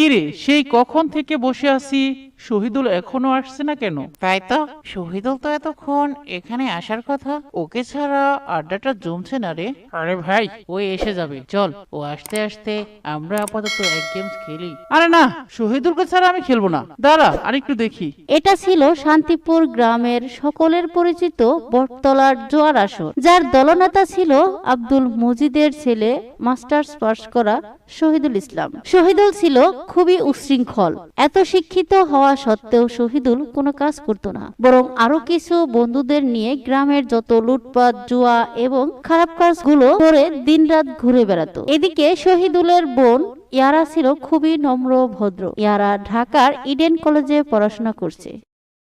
কিরে সেই কখন থেকে বসে আছি? শহীদুল এখনও আসছে না কেন? তাই তো শহীদুল তো এতক্ষণ এখানে আসার কথা। ওকে ছাড়া আড্ডাটা জমছে না রে। আরে ভাই ওই এসে যাবে। চল ও আসতে আসতে আমরা আপাতত এক গেমস খেলি। আরে না শহীদুলকে ছাড়া আমি খেলব না। দাঁড়া আরেকটু দেখি। এটা ছিল শান্তিপুর গ্রামের সকলের পরিচিত বটতলার জোয়ার আসর যার দলনেতা ছিল আব্দুল মজিদের ছেলে মাস্টার্স পাস করা শহীদুল ইসলাম। শহীদুল ছিল খুবই উচ্ছৃঙ্খল এত শিক্ষিত হওয়া সত্ত্বেও শহীদুল কোনো কাজ করত না। বরং আরও কিছু বন্ধুদের নিয়ে গ্রামের যত লুটপাট, জুয়া এবং খারাপ কাজগুলো করে দিনরাত ঘুরে বেড়াতো। এদিকে শহীদুলের বোন ইয়ারা ছিল খুবই নম্র, ভদ্র। ইয়ারা ঢাকার ইডেন কলেজে পড়াশোনা করছে।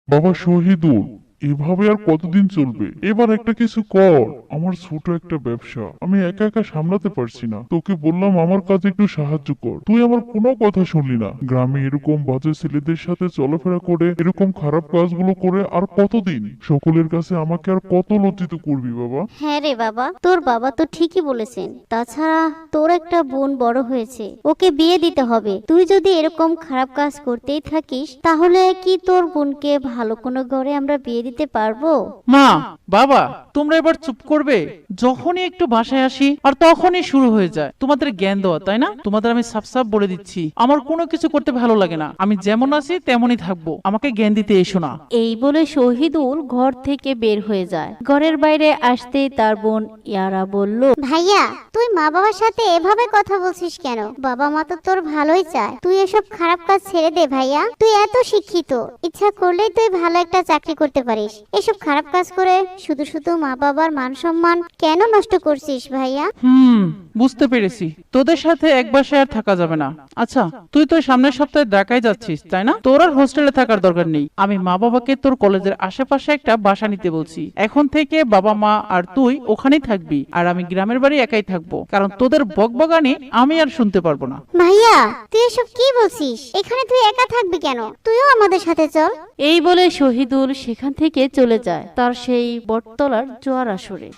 বাবা শহীদুল। এভাবে আর কতদিন চলবে? এবার একটা কিছু কর। আমার ছোট একটা ব্যবসা। আমি একা একা সামলাতে পারছি না। তোকে বললাম আমার কাজে একটু সাহায্য কর। তুই আমার কোনো কথা শুনলি না। গ্রামে এরকম বাজে ছেলেদের সাথে চলাফেরা করে, এরকম খারাপ কাজগুলো করে আর কতদিন? সকলের কাছে আমাকে আর কত লজ্জিত করবি বাবা? হ্যাঁ রে বাবা, তোর বাবা তো ঠিকই বলেছেন। তাছাড়া তোর একটা বোন বড় হয়েছে। ওকে বিয়ে দিতে হবে। তুই যদি এরকম খারাপ কাজ করতেই থাকিস, তাহলে কি তোর বোনকে ভালো কোনো ঘরে আমরা বিয়ে দিতে পারব? মা বাবা তোমরা এবার চুপ করবে। যখনই একটু বাসায় আসি আর তখনই শুরু হয়ে যায়। তোমাদের জ্ঞান দেওয়া তাই না? তোমাদের আমি সাফ সাফ বলে দিচ্ছি। আমার কোনো কিছু করতে ভালো লাগে না। আমি যেমন আছি তেমনই থাকব। আমাকে জ্ঞান দিতে এসো না। এই বলে শহীদুল ঘর থেকে বের হয়ে যায়। ঘরের বাইরে আসতেই তার বোন ইয়ারা বলল ভাইয়া তুই মা বাবার সাথে এভাবে কথা বলছিস কেন? বাবা মা তো তোর ভালোই চায়। তুই এসব খারাপ কাজ ছেড়ে দে ভাইয়া। তুই এত শিক্ষিত। ইচ্ছা করলেই তুই ভালো একটা চাকরি করতে পারিস। এসব খারাপ কাজ করে শুধু শুধু মা বাবার মান সম্মান কেন নষ্ট করছিস ভাইয়া? হুম বুঝতে পেরেছি। তোদের সাথে এক বাসায় আর থাকা যাবে না। আচ্ছা তুই তো সামনের সপ্তাহে ঢাকায় যাচ্ছিস তাই না? তোর আর হোস্টেলে থাকার দরকার নেই। আমি মা বাবাকে তোর কলেজের আশেপাশে একটা বাসা নিতে বলছি। এখন থেকে বাবা মা আর তুই ওখানেই থাকবি আর আমি গ্রামের বাড়ি একাই থাকব। কারণ তোদের বকবগানি আমি আর শুনতে পারব না। ভাইয়া তুই এসব কি বলছিস? এখানে তুই একা থাকবি কেন? তুইও আমাদের সাথে চল। এই বলে শহীদুল সেখান থেকে চলে যায় তার সেই বটতলার জোয়ার আসরে।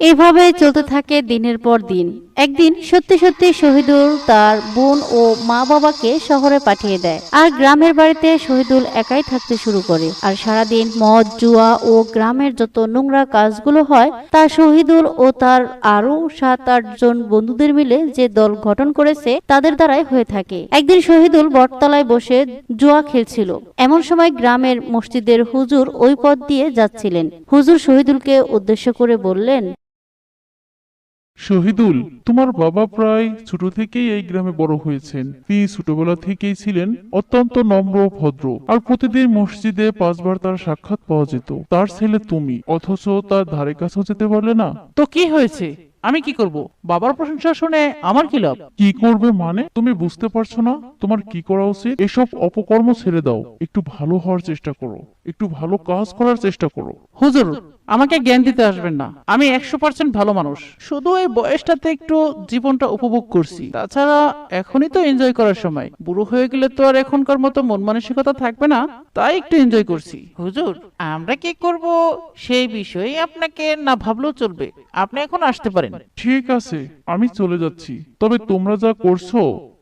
এভাবে চলতে থাকে দিনের পর দিন। একদিন সত্যি সত্যি শহীদুল তার বোন ও মা বাবাকে শহরে পাঠিয়ে দেয় আর গ্রামের বাড়িতে শহীদুল একাই থাকতে শুরু করে। আর সারাদিন মদ, জুয়া ও গ্রামের যত নোংরা কাজগুলো হয়, তা শহীদুল ও তার আরও সাত আট জন বন্ধুদের মিলে যে দল গঠন করেছে, তাদের দ্বারাই হয়ে থাকে। একদিন শহীদুল বটতলায় বসে জুয়া খেলছিল। এমন সময় গ্রামের মসজিদের হুজুর ওই পথ দিয়ে যাচ্ছিলেন। হুজুর শহীদুলকে উদ্দেশ্য করে বললেন শহীদুল তোমার বাবা প্রায় ছোট থেকেই এই গ্রামে বড় হয়েছেন। তিনি ছোটবেলা থেকেই ছিলেন অত্যন্ত নম্র ভদ্র আর প্রতিদিন মসজিদে পাঁচবার তার সাক্ষাৎ পাওয়া যেত। তার ছেলে তুমি অথচ তার ধারে কাছেও যেতে পারলে না। তো কি হয়েছে? আমি কি করব? বাবার প্রশংসা শুনে আমার কি লাভ? কি করবে মানে? তুমি বুঝতে পারছ না? তোমার কি করা উচিত? এসব অপকর্ম ছেড়ে দাও। একটু ভালো হওয়ার চেষ্টা করো। একটু ভালো কাজ করার চেষ্টা করো। হুজুর আমাকে জ্ঞান দিতে আসবেন না। আমি একশো পার্সেন্ট ভালো মানুষ। শুধু এই বয়সটাতে একটু জীবনটা উপভোগ করছি। তাছাড়া এখনই তো এনজয় করার সময়। বুড়ো হয়ে গেলে তো আর এখনকার মতো মন মানসিকতা থাকবে না তাই একটু এনজয় করছি। হুজুর আমরা কি করব? সেই বিষয়ে আপনাকে না ভাবলেও চলবে। আপনি এখন আসতে পারেন। ঠিক আছে আমি চলে যাচ্ছি। তবে তোমরা যা করছ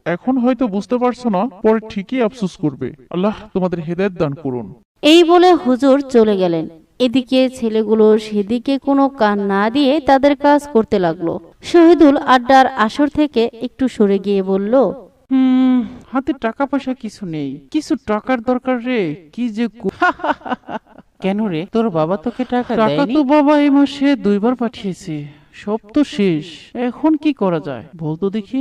এখন হয়তো বুঝতে পারছ না পরে ঠিকই আফসোস করবে। আল্লাহ তোমাদের হেদায়েত দান করুন। এই বলে হুজুর চলে গেলেন। এদিকে ছেলেগুলো সেদিকে কোনো কান না দিয়ে তাদের কাজ করতে লাগল। শহীদুল আড্ডার আসর থেকে একটু সরে গিয়ে বলল হুম হাতে টাকা পয়সা কিছু নেই। কিছু টাকার দরকার রে কি যে কো- কেন রে? তোর বাবা তোকে টাকা টাকা তো বাবা এই মাসে দুইবার পাঠিয়েছে। সব তো শেষ। এখন কি করা যায়? বলতো দেখি।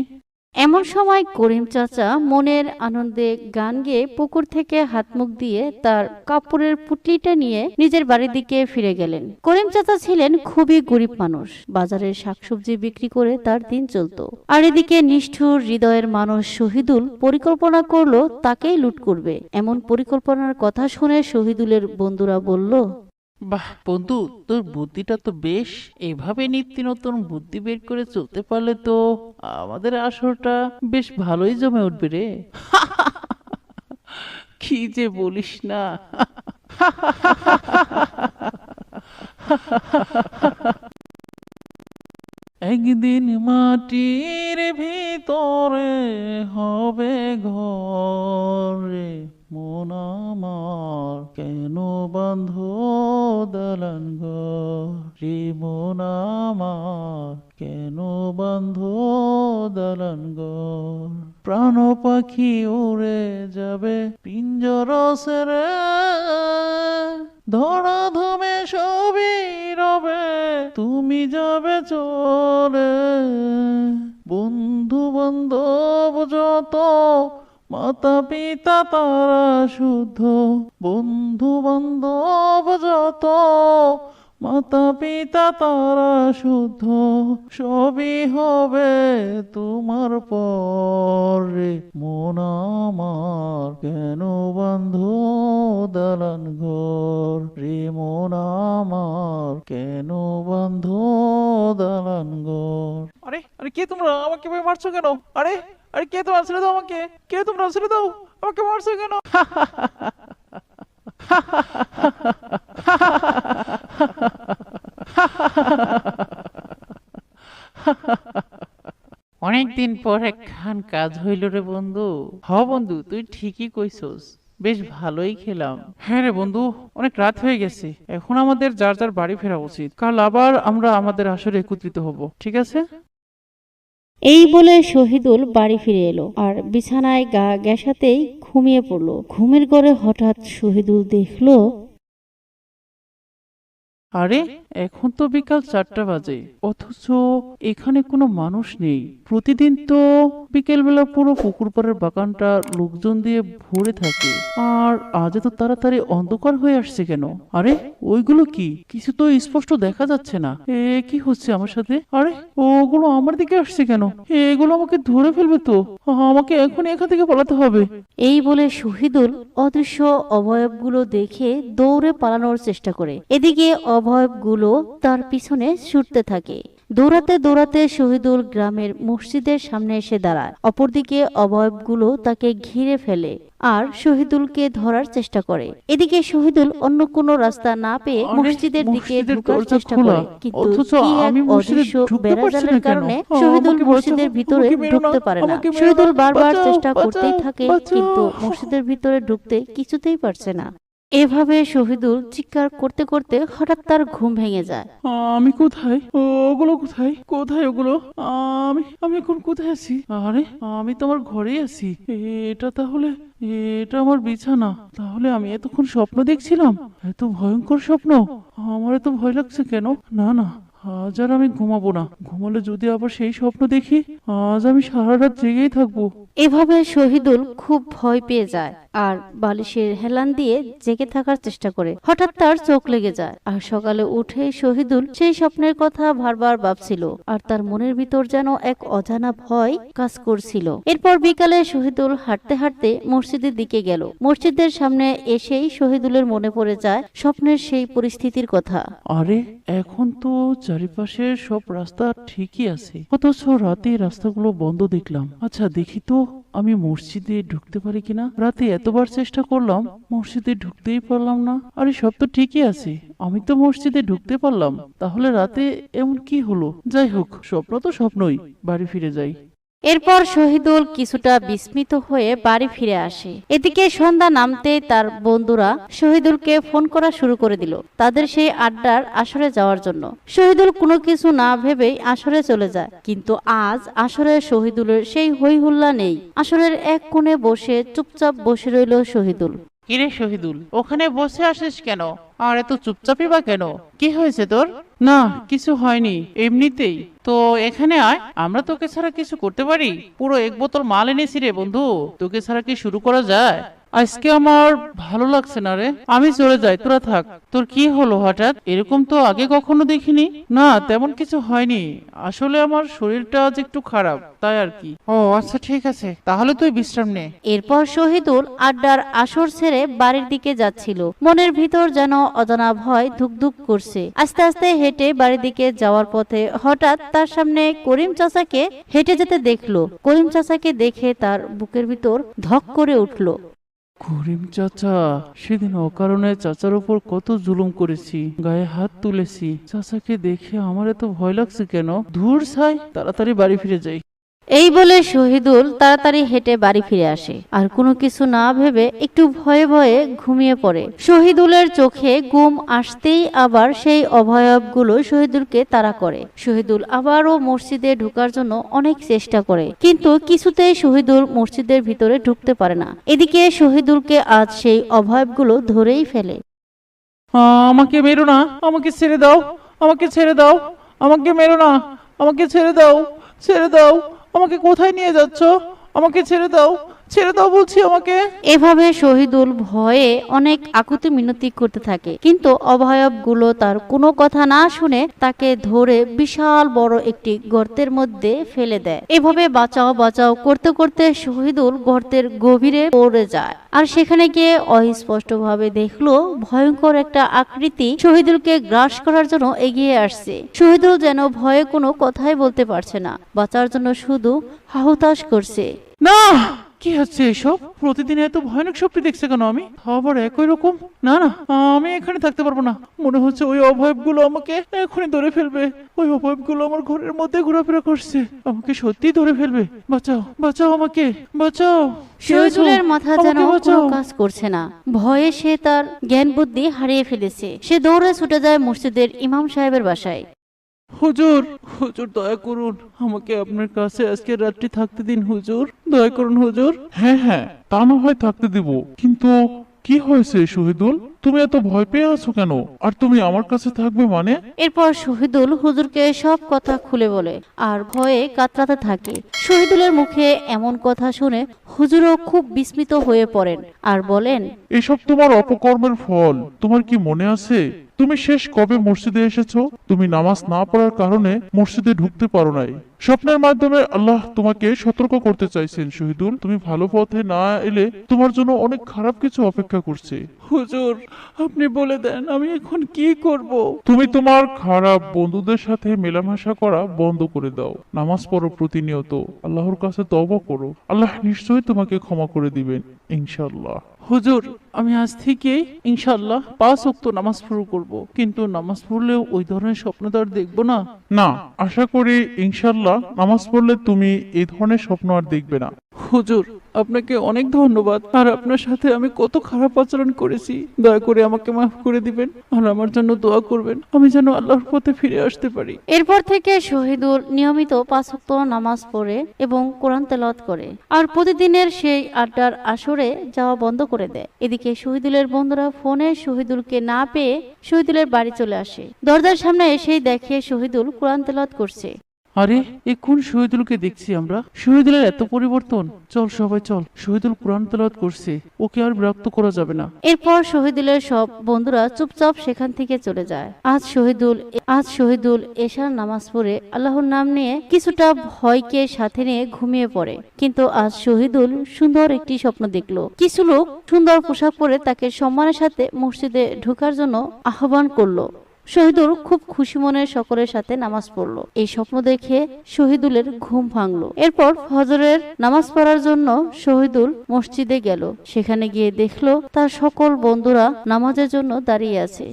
এমন সময় করিম চাচা মনের আনন্দে গান গেয়ে পুকুর থেকে হাত মুখ দিয়ে তার কাপড়ের পুটলিটা নিয়ে নিজের বাড়ির দিকে ফিরে গেলেন। করিম চাচা ছিলেন খুবই গরিব মানুষ। বাজারে শাকসবজি বিক্রি করে তার দিন চলতো। আর এদিকে নিষ্ঠুর হৃদয়ের মানুষ শহীদুল পরিকল্পনা করল, তাকেই লুট করবে। এমন পরিকল্পনার কথা শুনে শহীদুলের বন্ধুরা বলল বাহ, বন্ধু, তোর বুদ্ধিটা তো বেশ। এভাবে নিত্য নতুন বুদ্ধি বের করে চলতে পারলে তো আমাদের আসরটা বেশ ভালোই জমে উঠবে রে। কি যে বলিস না। একদিন মাটির ভিতরে হবে মাতা পিতা তারা শুদ্ধ বন্ধু বান্ধব যত মাতা পিতা তারা শুদ্ধ সবই হবে তোমার পরে। মন আমার কেন বন্ধ দালান ঘর? রে মন আমার কেন বন্ধ দালান ঘর? আরে আরে কে তোমরা? আমাকে মারছো কেন? আরে আরে কে তোমরা ছেড়ে দাও আমাকে? কে তোমরা? ছেড়ে দাও। আমাকে মারছো কেন? অনেকদিন পর একখান কাজ হইল রে বন্ধু। হ বন্ধু তুই ঠিকই কইছস। বেশ ভালোই খেলাম। হ্যাঁ রে বন্ধু অনেক রাত হয়ে গেছে। এখন আমাদের যার যার বাড়ি ফেরা উচিত। কাল আবার আমরা আমাদের আসরে একত্রিত হব। ঠিক আছে? এই বলে শহীদুল বাড়ি ফিরে এলো আর বিছানায় গা গ্যাসাতেই ঘুমিয়ে পড়ল। ঘুমের ঘরে হঠাৎ শহীদুল দেখল, আরে, এখন তো বিকাল চারটা বাজে, অথচ এখানে কোনো মানুষ নেই। প্রতিদিন তো বিকেলবেলা পুরো পুকুর পাড়ের বাগানটা লোকজন দিয়ে ভরে থাকে। আর আজ এত তাড়াতাড়ি অন্ধকার হয়ে আসছে কেন? আরে, ওইগুলো কি? কিছু তো স্পষ্ট দেখা যাচ্ছে না। এ, কি হচ্ছে আমার সাথে? আরে, ওগুলো আমার দিকে আসছে কেন? এগুলো আমাকে ধরে ফেলবে তো। আমাকে এখন এখান থেকে পালাতে হবে। এই বলে শহীদুল অদৃশ্য অবয়বগুলো দেখে দৌড়ে পালানোর চেষ্টা করে। এদিকে অবয়বগুলো তার পিছনে ছুটতে থাকে। দৌড়াতে দৌড়াতে শহীদুল গ্রামের মসজিদের সামনে এসে দাঁড়ায়। অপরদিকে অবয়বগুলো তাকে ঘিরে ফেলে আর শহীদুলকে ধরার চেষ্টা করে। এদিকে শহীদুল অন্য কোনো রাস্তা না পেয়ে মসজিদের দিকে ঢোকার চেষ্টা করে। কিন্তু কি এক অদৃশ্য বেড়াজালের কারণে শহীদুল মসজিদের ভিতরে ঢুকতে পারে না। শহীদুল বারবার চেষ্টা করতেই থাকে কিন্তু মসজিদের ভিতরে ঢুকতে কিছুতেই পারছে না। এভাবে শহীদুল চিৎকার করতে করতে হঠাৎ তার ঘুম ভেঙে যায়। আমি কোথায়? ওগুলো কোথায়? কোথায় ওগুলো? আমি আমি এখন কোথায় আছি? আরে, আমি তো আমার ঘরেই আছি। এটা তাহলে এটা আমার বিছানা। তাহলে আমি এতক্ষণ স্বপ্ন দেখছিলাম। এত ভয়ঙ্কর স্বপ্ন। আমার এত ভয় লাগছে কেন? না না, আজ আর আমি ঘুমাবো না। ঘুমালে যদি আবার সেই স্বপ্ন দেখি, আজ আমি সারা রাত জেগেই থাকব। এভাবে শহীদুল খুব ভয় পেয়ে যায় আর বালিশের হেলান দিয়ে জেগে থাকার চেষ্টা করে। হঠাৎ তার চোখ লেগে যায় আর সকালে উঠে শহীদুল সেই স্বপ্নের কথা বারবার ভাবছিল আর তার মনের ভিতর যেন এক অজানা ভয় কাজ করছিল। এরপর বিকালে শহীদুল হাঁটতে হাঁটতে মসজিদের দিকে গেল। মসজিদের সামনে এসেই শহীদুলের মনে পড়ে যায় স্বপ্নের সেই পরিস্থিতির কথা। আরে, এখন তো চারিপাশে সব রাস্তা ঠিকই আছে। অথচ রাতে রাস্তাগুলো বন্ধ দেখলাম। আচ্ছা দেখি তো আমি মসজিদে ঢুকতে পারি কিনা? রাতে এতবার চেষ্টা করলাম, মসজিদে ঢুকতেই পারলাম না। আরে, সব তো ঠিকই আছে। আমি তো মসজিদে ঢুকতে পারলাম। তাহলে রাতে এমন কি হলো? যাই হোক, স্বপ্ন তো স্বপ্নই, বাড়ি ফিরে যাই। এরপর শহীদুল কিছুটা বিস্মিত হয়ে বাড়ি ফিরে আসে। এদিকে সন্ধ্যা নামতে তার বন্ধুরা শহীদুলকে ফোন করা শুরু করে দিল। তাদের সেই আড্ডার আসরে যাওয়ার জন্য। শহীদুল কোনো কিছু না ভেবেই আসরে চলে যায়। কিন্তু আজ আসরে শহীদুলের সেই হই হুল্লা নেই। আসরের এক কোণে বসে চুপচাপ বসে রইল শহীদুল। কিরে শহীদুল, ওখানে বসে আসিস কেন? আর এত চুপচাপই বা কেন? কি হয়েছে তোর? না, কিছু হয়নি, এমনিতেই। তো এখানে আয়, আমরা তোকে ছাড়া কিছু করতে পারি? পুরো এক বোতল মাল এনেছি রে বন্ধু। তোকে ছাড়া কি শুরু করা যায়? আজকে আমার ভালো লাগছে না রে। আমি চলে যাই তোরা থাক। তোর কি হলো হঠাৎ? এরকম তো আগে কখনো দেখিনি। না তেমন কিছু হয়নি। আসলে আমার শরীরটা আজ একটু খারাপ তাই আর কি। ও আচ্ছা ঠিক আছে। তাহলে তুই বিশ্রাম নে। এরপর শহীদুল আড্ডার আসর ছেড়ে বাড়ির দিকে যাচ্ছিল। মনের ভিতর যেন অজানা ভয় ধুকধুক করছে। আস্তে আস্তে হেঁটে বাড়ির দিকে যাওয়ার পথে হঠাৎ তার সামনে করিম চাচাকে হেঁটে যেতে দেখল। করিম চাচাকে দেখে তার বুকের ভিতর ধক করে উঠল। করিম চাচা, সেদিন অকারণে চাচার উপর কত জুলুম করেছি, গায়ে হাত তুলেছি। চাচাকে দেখে আমার এত ভয় লাগছে কেন? ধূর ছাই, তাড়াতাড়ি বাড়ি ফিরে যাই। এই বলে শহীদুল তাড়াতাড়ি হেঁটে বাড়ি ফিরে আসে। আর কোনো কিছু না ভেবে একটু ভয়ে ভয়ে ঘুমিয়ে পড়ে। শহীদুলের চোখে ঘুম আসতেই আবার সেই অভয়বগুলো শহীদুলকে তাড়া করে। শহীদুল আবারও মসজিদে ঢোকার জন্য অনেক চেষ্টা করে। কিন্তু কিছুতেই শহীদুল মসজিদের ভিতরে ঢুকতে পারে না। এদিকে শহীদুলকে আজ সেই অভয়বগুলো ধরেই ফেলে। আমাকে মেরো না। আমাকে ছেড়ে দাও। আমাকে ছেড়ে দাও। আমাকে মেরো না। আমাকে ছেড়ে দাও। ছেড়ে দাও। আমাকে কোথায় নিয়ে যাচ্ছ? আমাকে ছেড়ে দাও। ছেড়ে দাও বলছি আমাকে। এভাবে শহীদুল ভয়ে অনেক আকুতি মিনতি করতে থাকে। কিন্তু অভয়বগুলো তার কোনো কথা না শুনে তাকে ধরে বিশাল বড় একটি গর্তের মধ্যে ফেলে দেয়। এভাবে বাঁচাও বাঁচাও করতে করতে শহীদুল গর্তের গভীরে পড়ে যায়। আর সেখানে গিয়ে অস্পষ্টভাবে দেখল ভয়ঙ্কর একটা আকৃতি শহীদুলকে গ্রাস করার জন্য এগিয়ে আসছে। শহীদুল যেন ভয়ে কোনো কথাই বলতে পারছে না। বাঁচার জন্য শুধু হাহুতাশ করছে। না! কি হচ্ছে এসব? প্রতিদিন এত ভয়ানক স্বপ্ন দেখছে কেন আমি? আবার একই রকম? না না আমি এখানে থাকতে পারব না। মনে হচ্ছে ওই অভয়বগুলো আমাকে এখনই ধরে ফেলবে। ওই অভয়বগুলো আমার ঘরের মধ্যে ঘোরাফেরা করছে। আমাকে সত্যি ধরে ফেলবে। বাঁচাও বাঁচাও আমাকে বাঁচাও? শহীদুলের মাথা যেন কোনো কাজ করছে না। ভয়ে সে তার জ্ঞান বুদ্ধি হারিয়ে ফেলেছে। সে দৌড়ে ছুটে যায় মসজিদের ইমাম সাহেবের বাসায়। হুজুর হুজুর দয়া করুন আমাকে আপনার কাছে আজকে রাত্রি থাকতে দিন হুজুর। দয়া করুন হুজুর। হ্যাঁ হ্যাঁ তা না হয় থাকতে দিব। কিন্তু কি হয়েছে শহীদুল? তুমি এত ভয় পেয়ে আছো কেন? আর তুমি আমার কাছে থাকবে মানে? এরপর শহীদুল হুজুরকে সব কথা খুলে বলে আর ভয়ে কাতরাতে থাকে। শহীদুলের মুখে এমন কথা শুনে হুজুরও খুব বিস্মিত হয়ে পড়েন আর বলেন এসব তোমার অপকর্মের ফল তোমার কি মনে আছে? তুমি শেষ কবে মসজিদে এসেছ? তুমি নামাজ না পড়ার কারণে মসজিদে ঢুকতে পারো নাই। স্বপ্নের মাধ্যমে আল্লাহ তোমাকে সতর্ক করতে চাইছেন শহীদুল। তুমি ভালো পথে না এলে তোমার জন্য অনেক খারাপ কিছু অপেক্ষা করছে। হুজুর আপনি বলে দেন আমি এখন কি করব? তুমি তোমার খারাপ বন্ধুদের সাথে মেলামেশা করা বন্ধ করে দাও। নামাজ পড়ো প্রতিনিয়ত। আল্লাহর কাছে তওবা করো। আল্লাহ নিশ্চয়ই তোমাকে ক্ষমা করে দিবেন ইনশাল্লাহ হুজুর আমি আজ থেকে ইনশাল্লাহ পাঁচ অক্ত নামাজ শুরু করব। কিন্তু নামাজ পড়লে ওই ধরনের স্বপ্ন তো আর দেখব না। না আশা করি ইনশাল্লাহ নামাজ পড়লে তুমি এই ধরনের স্বপ্ন আর দেখবে না। হুজুর, আপনাকে অনেক ধন্যবাদ। আর আপনার সাথে আমি কত খারাপ আচরণ করেছি। দয়া করে আমাকে মাফ করে দিবেন। আর আমার জন্য দোয়া করবেন। আমি যেন আল্লাহর পথে ফিরে আসতে পারি। এরপর থেকে শহীদুল নিয়মিত পাঁচক্ত নামাজ পড়ে এবং কোরআন তেলাওয়াত করে। আর প্রতিদিনের সেই আড্ডার আসরে যাওয়া বন্ধ করে দেয়। এদিকে শহীদুলের বন্ধুরা ফোনে শহীদুলকে না পেয়ে শহীদুলের বাড়ি চলে আসে। দরজার সামনে এসেই দেখে শহীদুল কোরআন তেলাওয়াত করছে। আরে এ কোন শহীদুলকে দেখছি আমরা। শহীদুলের এত পরিবর্তন। চল সবাই, চল। শহীদুল কোরআন তেলাওয়াত করছে। ওকে আর বিরক্ত করা যাবে না। এরপর শহীদুলের সব বন্ধুরা চুপচাপ সেখান থেকে চলে যায়। আজ শহীদুল আজ শহীদুল এশার নামাজ পড়ে আল্লাহর নাম নিয়ে কিছুটা ভয়কে সাথে নিয়ে ঘুমিয়ে পড়ে। কিন্তু আজ শহীদুল সুন্দর একটি স্বপ্ন দেখল। কিছু লোক সুন্দর পোশাক পরে তাকে সম্মানের সাথে মসজিদে ঢোকার জন্য আহ্বান করল। শহীদুল খুব খুশি মনে সকলের সাথে নামাজ পড়ল। এই স্বপ্ন দেখে শহীদুলের ঘুম ভাঙলো। এরপর ফজরের নামাজ পড়ার জন্য শহীদুল মসজিদে গেল। সেখানে গিয়ে দেখল তার সকল বন্ধুরা নামাজের জন্য দাঁড়িয়ে আছে।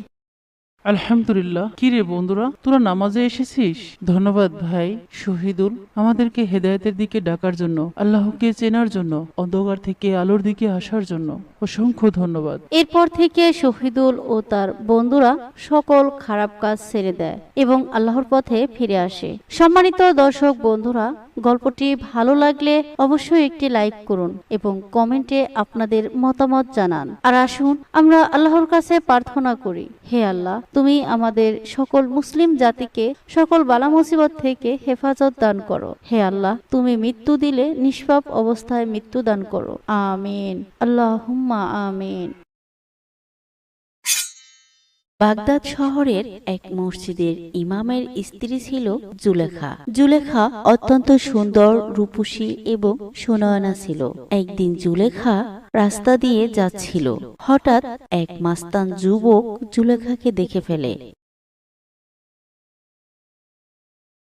আলহামদুলিল্লাহ। কি রে বন্ধুরা, তোরা নামাজে এসেছিস? ধন্যবাদ ভাই, শহীদুল, আমাদেরকে হেদায়েতের দিকে ডাকার জন্য, আল্লাহকে চেনার জন্য, অন্ধকার থেকে আলোর দিকে আসার জন্য। অসংখ্য ধন্যবাদ। এরপর থেকে শহীদুল ও তার বন্ধুরা সকল খারাপ কাজ ছেড়ে দেয় এবং আল্লাহর পথে ফিরে আসে। সম্মানিত দর্শক বন্ধুরা, গল্পটি ভালো লাগলে অবশ্যই একটি লাইক করুন এবং কমেন্টে আপনাদের মতামত জানান। আর আসুন, আমরা আল্লাহর কাছে প্রার্থনা করি, হে আল্লাহ তুমি আমাদের সকল মুসলিম জাতিকে, সকল বালা মুসিবত থেকে হেফাজত দান করো। হে আল্লাহ, তুমি মৃত্যু দিলে নিষ্পাপ অবস্থায় মৃত্যু দান করো। আমিন। আল্লাহ আমিন। বাগদাদ শহরের এক মসজিদের ইমামের স্ত্রী ছিল জুলেখা। জুলেখা অত্যন্ত সুন্দর, রূপসী এবং সুনয়না ছিল। একদিন জুলেখা রাস্তা দিয়ে যাচ্ছিল। হঠাৎ এক মাস্তান যুবক জুলেখাকে দেখে ফেলে।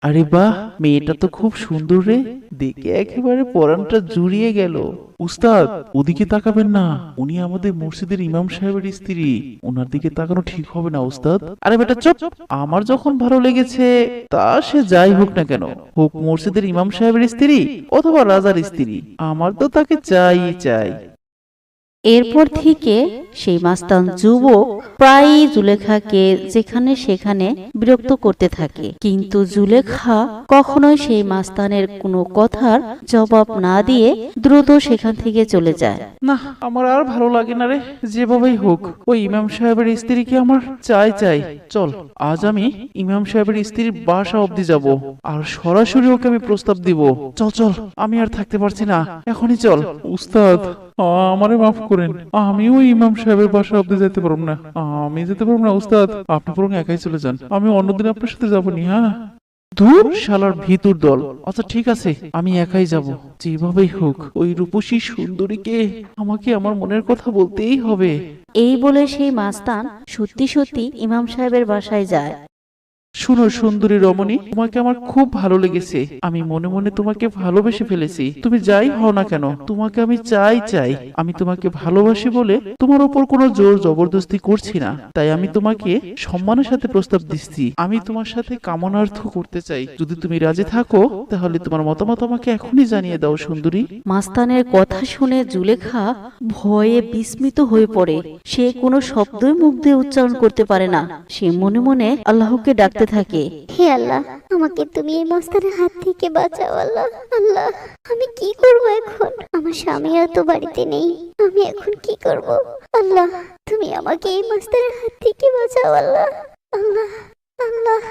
আরে বাহ মেয়েটা তো খুব সুন্দর রে। দেখে একেবারে পরানটা জুড়িয়ে গেল। উস্তাদ ওদিকে তাকাবেন না। উনি আমাদের মসজিদের ইমাম সাহেবের স্ত্রী। ওনার দিকে তাকানো ঠিক হবে না উস্তাদ। আরে বেটা চুপ। আমার যখন ভালো লেগেছে তা সে যাই হোক না কেন। হোক মসজিদের ইমাম সাহেবের স্ত্রী অথবা রাজার স্ত্রী। আমার তো তাকে চাই। চাই। এরপর থেকে সেই মাস্তান যুবক প্রায়ই জুলেখাকে যেখানে সেখানে বিরক্ত করতে থাকে। কিন্তু জুলেখা কখনোই সেই মাস্তানের কোনো কথার জবাব না দিয়ে দ্রুত সেখান থেকে চলে যায়। না আমার আর ভালো লাগে না রে যেভাবেই হোক ওই ইমাম সাহেবের স্ত্রীকে আমার? চাই চাই চল আজ আমি ইমাম সাহেবের স্ত্রীর বাসা অবধি যাব আর সরাসরি ওকে আমি প্রস্তাব দিব। চল চল আমি আর থাকতে পারছি না এখনই চল। উস্তাদ আমারে মাফ করেন। আমিও ইমাম সাহেবের বাসা অব্দি যেতে পারব না। আমি যেতে পারব না, উস্তাদ। আপনি বরং একাই চলে যান। আমি অন্যদিন আপনার সাথে যাব নি হ্যাঁ? শালার ভিতর দল। আচ্ছা ঠিক আছে। আমি একাই যাব। যেভাবেই হোক, ওই রূপসী সুন্দরীকে আমাকে আমার মনের কথা বলতেই হবে। এই বলে সেই মাস্তান সত্যি সত্যি ইমাম সাহেবের বাসায় যায়। শুনো সুন্দরী রমণী, তোমাকে আমার খুব ভালো লেগেছে। আমি মনে মনে তোমাকে ভালোবেসে ফেলেছি। তুমি যাই হও না কেন, তোমাকে আমি চাই চাই। আমি তোমাকে ভালোবাসি বলে তোমার ওপর কোনো জোর জবরদস্তি করছি না। তাই আমি তোমাকে সম্মানের সাথে প্রস্তাব দিচ্ছি। আমি তোমার সাথে কামনার্থ করতে চাই। যদি তুমি রাজি থাকো, তাহলে তোমার মতামত আমাকে এখনই জানিয়ে দাও, সুন্দরী। মাস্তানের কথা শুনে জুলেখা ভয়ে বিস্মিত হয়ে পড়ে। সে কোনো শব্দই মুখ দিয়ে উচ্চারণ করতে পারে না। সে মনে মনে আল্লাহকে ডাকতে থাকে। হে আল্লাহ আমাকে তুমি এই মাস্তানের হাত থেকে বাঁচাও আল্লাহ আল্লাহ। আমি কি করব এখন? আমার স্বামীও তো বাড়িতে নেই। আমি এখন কি করব? আল্লাহ তুমি আমাকে এই মাস্তানের হাত থেকে বাঁচাও আল্লাহ আল্লাহ আল্লাহ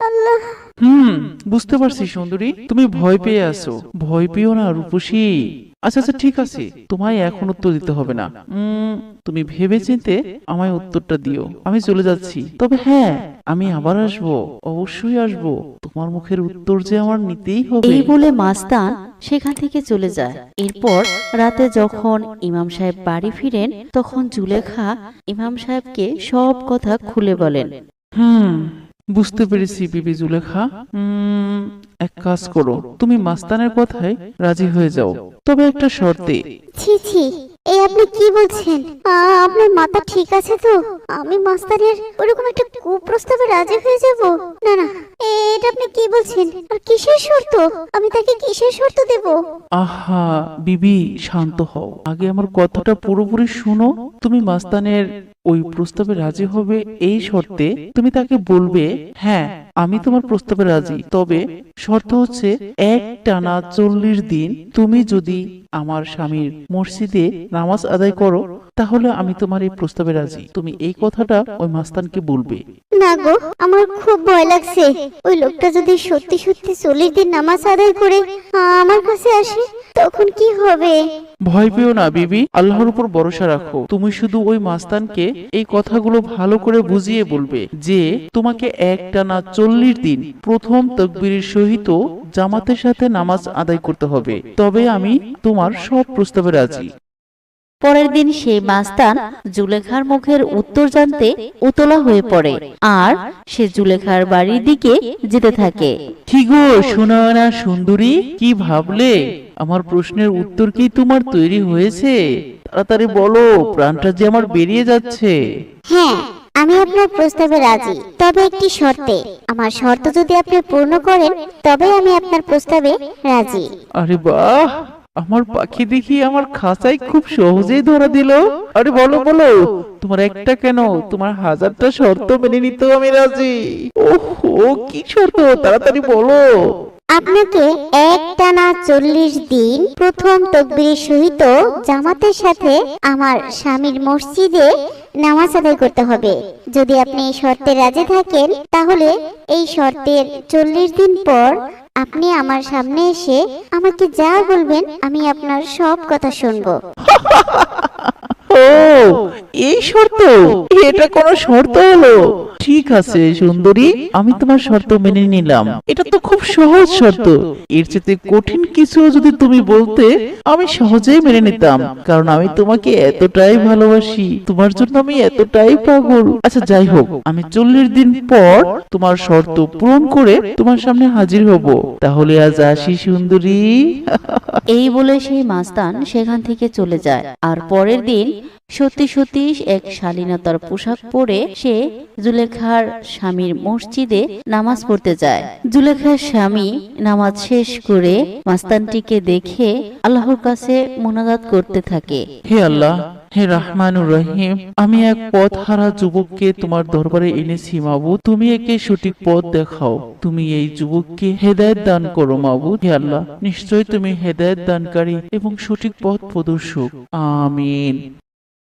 আল্লাহ। হুম বুঝতে পারছি সুন্দরী। তুমি ভয় পেয়ে আছো। ভয় পেও না রূপসী। আচ্ছা আচ্ছা ঠিক আছে। তোমায় এখন উত্তর দিতে হবে না। তুমি ভেবে চিনতে আমায় উত্তরটা দিও। আমি চলে যাচ্ছি। তবে হ্যাঁ আমি আবার আসব। অবশ্যই আসব। তোমার মুখের উত্তর যে আমার নিতেই হবে। এই বলে মাস্তান সেখান থেকে চলে যায়। এরপর রাতে যখন ইমাম সাহেব বাড়ি ফিরেন তখন জুলেখা ইমাম সাহেবকে সব কথা খুলে বলেন। হুম বুঝতে পেরেছি বিবি জুলেখা। এক কাজ করো তুমি মাস্তানের কথায় রাজি হয়ে যাও। তবে একটা শর্তে। ছি ছি এই আপনি কি বলছেন? আপনার মাথা ঠিক আছে তো? আমি মাস্তানের ওরকম একটা কুপ্রস্তাবে রাজি হয়ে যাব? না না। এটা আপনি কি বলছেন? আর কিসের শর্ত? আমি তাকে কিসের শর্ত দেব? আহা বিবি শান্ত হও। আগে আমার কথাটা পুরোপুরি শুনো। তুমি মাস্তানের ওই প্রস্তাবে রাজি হবে এই শর্তে তুমি তাকে বলবে হ্যাঁ আমি তোমার প্রস্তাবে রাজি। তবে শর্ত হচ্ছে এক টানা চল্লিশ দিন তুমি যদি আমার স্বামীর মসজিদে নামাজ আদায় করো, তাহলে আমি তোমার এই প্রস্তাবে রাজি। তুমি এই কথাটা ওই মাস্তানকে বলবে। না গো, আমার খুব ভয় লাগছে। ওই লোকটা যদি সত্যি সত্যি চল্লিশ দিন নামাজ আদায় করে আমার কাছে আসে? তখন কি হবে? ভয় পেও না বিবি। আল্লাহর উপর ভরসা রাখো। তুমি শুধু ওই মাস্তানকে এই কথাগুলো ভালো করে বুঝিয়ে বলবে যে তোমাকে একটানা চল্লিশ দিন প্রথম তকবীরের সহিত জামাতের সাথে নামাজ আদায় করতে হবে। তবে আমি তোমার সব প্রস্তাবে রাজি। পরের দিন সেই মাস্তান জুলেখার মুখের উত্তর জানতে উতলা হয়ে পড়ে আর সে জুলেখার বাড়ির দিকে যেতে থাকে। কি গো সোনানা সুন্দরী কি ভাবলে? আমার প্রশ্নের উত্তর কি তোমার তৈরি হয়েছে? তাড়াতাড়ি বলো প্রাণটা যে আমার বেরিয়ে যাচ্ছে। হ্যাঁ আমি আপনার প্রস্তাবে রাজি। তবে একটি শর্তে আমার শর্ত যদি আপনি পূর্ণ করেন তবে আমি আপনার প্রস্তাবে রাজি। আরে বাহ! আমার পাখি দেখি আমার খাঁচাই খুব সহজেই ধরা দিল। আরে বলো বলো তোমার একটা কেন? তোমার হাজারটা শর্ত মেনে নিতেও আমি রাজি। ওহো কি শর্ত? তাড়াতাড়ি বলো। আপনাকে এক টানা চল্লিশ দিন প্রথম তকবীরের সহিত জামাতের সাথে আমার স্বামীর মসজিদে নামাজ আদায় করতে হবে। যদি আপনি এই শর্তে রাজি থাকেন, তাহলে এই শর্তের চল্লিশ দিন পর আপনি আমার সামনে এসে আমাকে যা বলবেন, আমি আপনার সব কথা শুনব। এই শর্ত? এটা কোনো শর্ত হলো? ঠিক আছে সুন্দরী আমি তোমার শর্ত মেনে নিলাম। এটা তো খুব সহজ শর্ত। এর চেয়ে কঠিন কিছু যদি তুমি বলতে আমি সহজেই মেনে নিতাম। কারণ আমি তোমাকে এতটাই ভালোবাসি তোমার জন্য আমি এতটাই পাগল। আচ্ছা যাই হোক আমি চল্লিশ দিন পর তোমার শর্ত পূরণ করে তোমার সামনে হাজির হব। তাহলে আজ আসি সুন্দরী। এই বলে সেই মাস্তান সেখান থেকে চলে যায়। আর পরের দিন সত্যি সত্যি এক শালীনতার পোশাক পরে সে জুলেখার স্বামীর মসজিদে নামাজ পড়তে যায়। জুলেখার স্বামী নামাজ শেষ করে মাস্তানটিকে দেখে আল্লাহর কাছে মোনাজাত করতে থাকে। হে আল্লাহ, হে রহমানুর রহিম, আমি এক পথ হারা যুবককে তোমার দরবারে এনেছি মাবুদ তুমি একে সঠিক পথ দেখাও। তুমি এই যুবককে হেদায়েত দান করো মাবু। হে আল্লাহ, নিশ্চয় তুমি হেদায়েত দানকারী এবং সঠিক পথ প্রদর্শক। আমিন।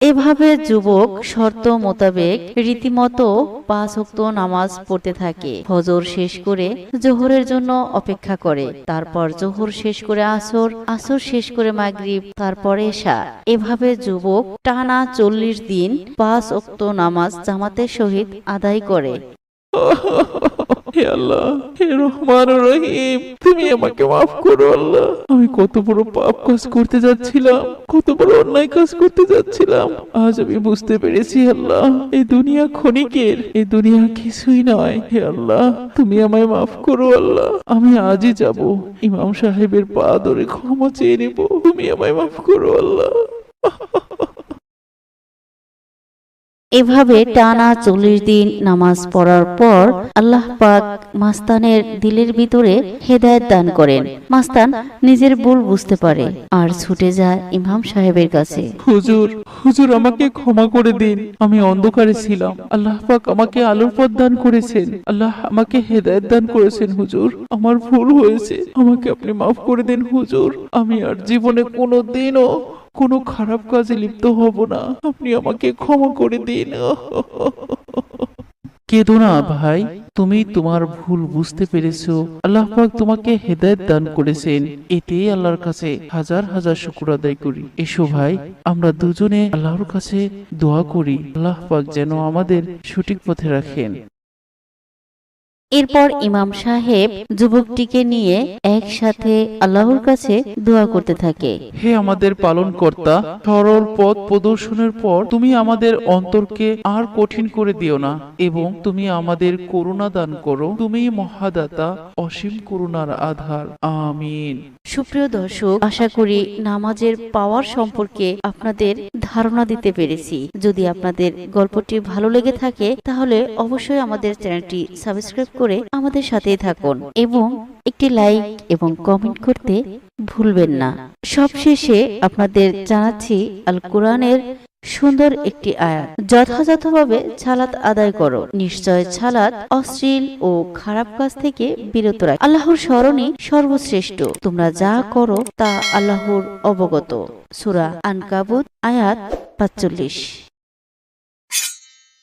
এভাবে যুবক শর্ত মোতাবেক রীতিমতো পাঁচ ওয়াক্ত নামাজ পড়তে থাকে। ফজর শেষ করে জোহরের জন্য অপেক্ষা করে। তারপর জোহর শেষ করে আসর আসর শেষ করে মাগরিব, তারপরে এসা এভাবে যুবক টানা চল্লিশ দিন পাঁচ ওক্ত নামাজ জামাতের সহিত আদায় করে। হে আল্লাহ, হে রহমান রহিম, তুমি আমাকে মাফ করো আল্লাহ। আমি কত বড় পাপ কাজ করতে যাচ্ছিলাম, কত বড় অন্যায় কাজ করতে যাচ্ছিলাম। আজ আমি বুঝতে পেরেছি আল্লাহ, এই দুনিয়া ক্ষণিকের, এই দুনিয়া কিছুই নয়। হে আল্লাহ, তুমি আমায় মাফ করো আল্লাহ। আমি আজই যাব, ইমাম সাহেবের পা ধরে ক্ষমা চেয়ে নেব। তুমি আমায় মাফ করো আল্লাহ। এভাবে টানা চল্লিশ দিন নামাজ পড়ার পর আল্লাহ পাক মাস্তানের দিলের ভিতরে হেদায়েত দান করেন। মাস্তান নিজের ভুল বুঝতে পারে আর ছুটে যায় ইমাম সাহেবের কাছে। হুজুর হুজুর আমাকে ক্ষমা করে দিন। আমি অন্ধকারে ছিলাম। আল্লাহ পাক আমাকে আলোর পথ দান করেছেন। আল্লাহ আমাকে হেদায়েত দান করেছেন, হুজুর। আমার ভুল হয়েছে। আমাকে আপনি মাফ করে দিন, হুজুর। আমি আর জীবনে কোনো দিনও কোনো খারাপ কাজে লিপ্ত হব না। আপনি আমাকে ক্ষমা করে দিন। কেঁদো না ভাই, তুমি তোমার ভুল বুঝতে পেরেছ। আল্লাহ তোমাকে হেদায়েত দান করেছেন। এতেই আল্লাহর কাছে হাজার হাজার শুকুর আদায় করি। এসো ভাই, আমরা দুজনে আল্লাহর কাছে দোয়া করি। আল্লাহ যেন আমাদের সঠিক পথে রাখেন। এরপর ইমাম সাহেব যুবকটিকে নিয়ে একসাথে আল্লাহর কাছে দোয়া করতে থাকে। হে আমাদের পালন কর্তা সরল পথ প্রদর্শনের পর তুমি আমাদের অন্তরকে আর কঠিন করে দিও না এবং তুমি আমাদের করুণা দান করো। তুমি মহাদাতা অসীম করুণার আধার। আমিন। সুপ্রিয় দর্শক আশা করি নামাজের পাওয়ার সম্পর্কে আপনাদের ধারণা দিতে পেরেছি। যদি আপনাদের গল্পটি ভালো লেগে থাকে তাহলে অবশ্যই আমাদের চ্যানেলটি সাবস্ক্রাইব করে আমাদের সাথেই থাকুন এবং একটি লাইক এবং কমেন্ট করতে ভুলবেন না। সবশেষে আপনাদের জানাচ্ছি আল কোরআনের সুন্দর একটি আয়াত। যথাযথভাবে ছালাত আদায় করো। নিশ্চয় ছালাত অশ্লীল ও খারাপ কাজ থেকে বিরত রাখ। আল্লাহর স্মরণই সর্বশ্রেষ্ঠ। তোমরা যা করো তা আল্লাহর অবগত। সুরা আনকাবুত আয়াত পাঁচচল্লিশ।